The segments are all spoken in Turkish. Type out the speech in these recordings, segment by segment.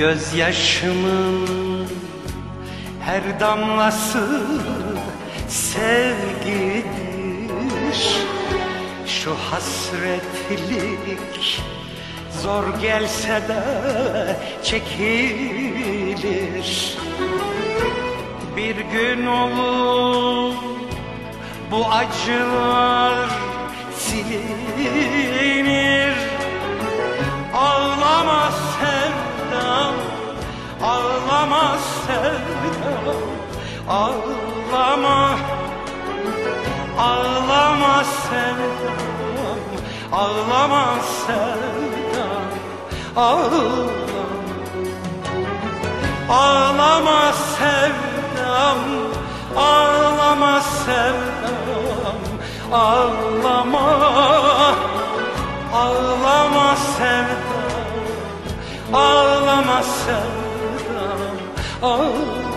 Gözyaşımın her damlası sevgidir. Şu hasretlik zor gelse de çekilir. Bir gün olur bu acılar silinir sevdam Ağlama, ağlama sevdam Ağlama sevdam, ağlama Ağlama sevdam, ağlama sevdam Ağlama, ağlama sevdam Ağlama sevdam, ağlama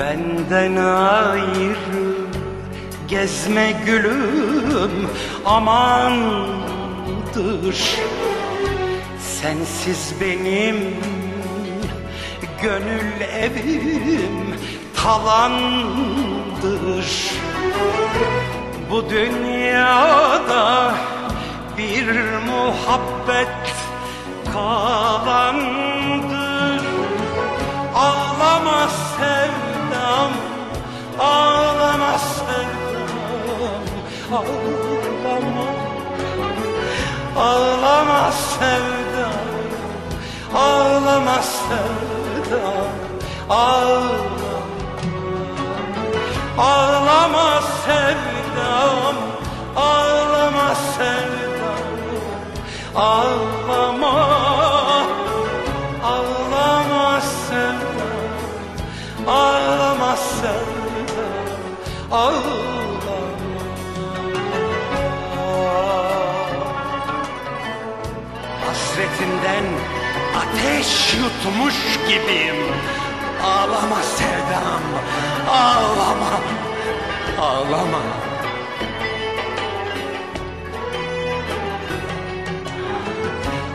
Benden ayrı gezme gülüm amandır. Sensiz benim gönül evim talandır. Bu dünyada bir muhabbet kalandır Ağlama, ağlama sevdam Ağlama sevdam, ağlama. Ağlama sevdam, ağlama sevdam Ağlama, ağlama sevdam Ağlama sevdam, ağlama ateş yutmuş gibiyim. Ağlama sevdam, ağlama, ağlama.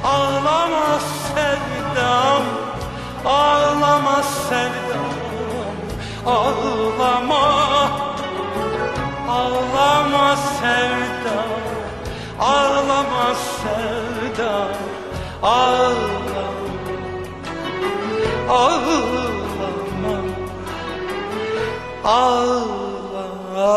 Ağlama Ağlama, ağlama